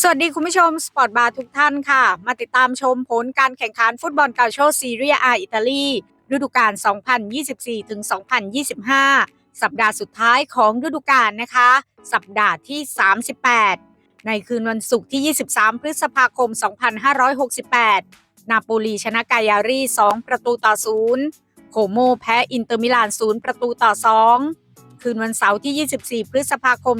สวัสดีคุณผู้ชมสปอร์ตบาร์ทุกท่านค่ะ มาติดตามชมผลการแข่งขันฟุตบอลกาโชซีเรียอาอิตาลีฤดูกาล 2024-2025 สัปดาห์สุดท้ายของฤดูกาลนะคะ สัปดาห์ที่ 38 ในคืนวันศุกร์ที่ 23 พฤษภาคม 2568 นาโปลีชนะกายารี 2 ประตูต่อ 0 โคโมแพ้อินเตอร์มิลาน 0 ประตูต่อ 2 คืนวันเสาร์ที่ 24 พฤษภาคม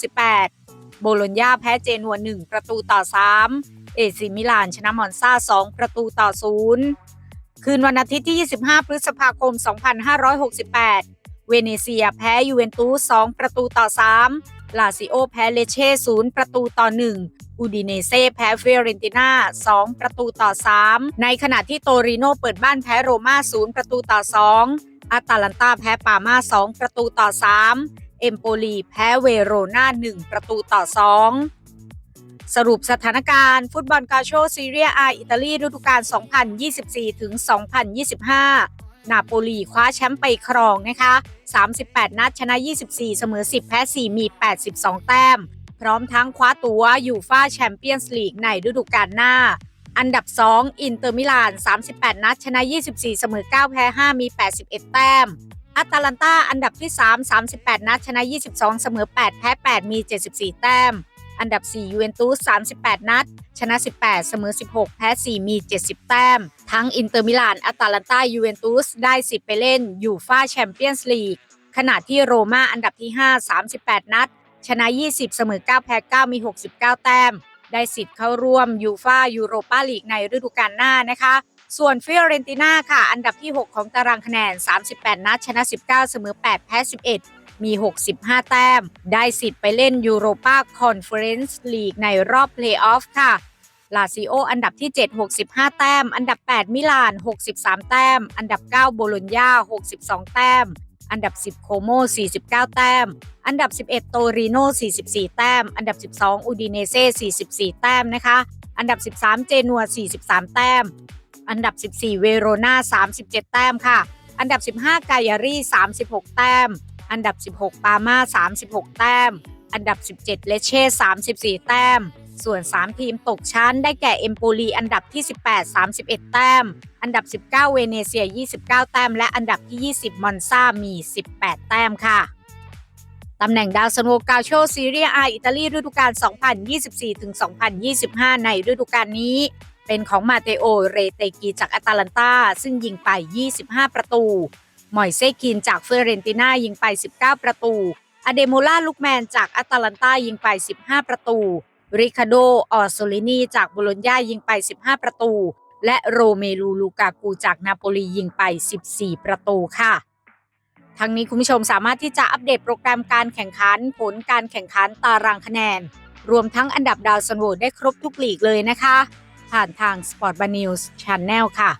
2568 โบโลญญาแพ้เจนัว1ประตูต่อ3เอซิมิลานชนะมอนซา2ประตูต่อ0คืนวันอาทิตย์ที่ 25 พฤษภาคม 2568 เวเนเซียแพ้ยูเวนตุส2ประตูต่อ 3 ลาซิโอแพ้เลเช่0ประตูต่อ 1 อูดิเนเซ่แพ้เฟเรนติน่า 2 ประตูต่อ 3 ในขณะที่โตริโนเปิดบ้านแพ้โรม่า 0 ประตูต่อ 2 อาตาลันตาแพ้ปาม่า 2 ประตูต่อ 3 เอมโปลีแพ้เวโรนา1 ประตูต่อ 2 สรุปสถานการณ์ ฟุตบอลกาโชซีเรียอาอิตาลีฤดูกาล 2024 ถึง 2025 นาโปลีคว้าแชมป์ไปครองนะคะ 38 นัดชนะ 24 เสมอ 10 แพ้ 4 มี 82 แต้ม พร้อมทั้งคว้าตัวยูฟาแชมเปี้ยนส์ลีกในฤดูกาลหน้าอันดับ 2 อินเตอร์มิลาน 38 นัด ชนะ 24 เสมอ 9 แพ้ 5 มี 81 แต้ม อัตาลันตาอันดับที่ 3 38 นัดชนะ 22 เสมอ 8 แพ้ 8 มี 74 แต้ม อันดับ 4 ยูเวนตุส 38 นัด ชนะ 18 เสมอ 16 แพ้ 4 มี 70 แต้ม ทั้งอินเตอร์มิลานอัตาลันตายูเวนตุสได้สิทธิ์ไปเล่นยูฟาแชมเปี้ยนส์ลีกขณะที่โรม่าอันดับที่ 5 38 นัด ชนะ 20 เสมอ 9 แพ้ 9 มี 69 แต้ม ได้สิทธิ์เข้าร่วมยูฟายูโรปาลีกในฤดูกาลหน้านะคะ ส่วนฟิออเรนติน่าค่ะ อันดับที่ 6 ของตารางคะแนน 38 นัดชนะ 19 เสมอ 8 แพ้ 11 มี 65 แต้ม ได้สิทธิ์ไปเล่นยูโรปาคอนเฟอเรนซ์ลีกในรอบเพลย์ออฟค่ะลาซิโออันดับที่ 7 65 แต้ม อันดับ 8 มิลาน 63 แต้ม อันดับ 9 โบโลญญา 62 แต้ม อันดับ 10 โคโม 49 แต้ม อันดับ 11 โตริโน 44 แต้ม อันดับ 12 อูดิเนเซ่ 44 แต้มนะคะ อันดับ 13 เจนัว 43 แต้ม อันดับ 14 เวโรนา37 แต้มค่ะ อันดับ 15 กายารี36 แต้ม อันดับ 16 ปาม่า36 แต้ม อันดับ 17 เลเช่34 แต้ม ส่วน 3 ทีมตกชั้นได้แก่เอมโปลีอันดับที่ 18 31 แต้ม อันดับ 19 เวเนเซีย 29 แต้ม และอันดับที่ 20 มอนซามี 18 แต้มค่ะตำแหน่งดาวซันโวกาโชซีเรียอาอิตาลีฤดูกาล 2024-2025 ในฤดูกาลนี้ เป็นของมาเตโอ เรเตกีจากอาตาลันตาซึ่งยิงไป 25 ประตู มอยเซคินจากเฟเรนติน่ายิงไป 19 ประตู อเดโมล่าลุกแมนจากอาตาลันตายิงไป 15 ประตู ริคาโด ออสโซลินีจากโบโลญญายิงไป 15 ประตู และโรเมลูลูกากูจากนาโปลียิงไป 14 ประตูค่ะทั้งนี้คุณผู้ชมสามารถที่จะอัปเดตโปรแกรมการแข่งขัน ผลการแข่งขันตารางคะแนน รวมทั้งอันดับดาวซันโหวตได้ครบทุกหลีกเลยนะคะ ผ่านทาง Sport b a News Channel ค่ะ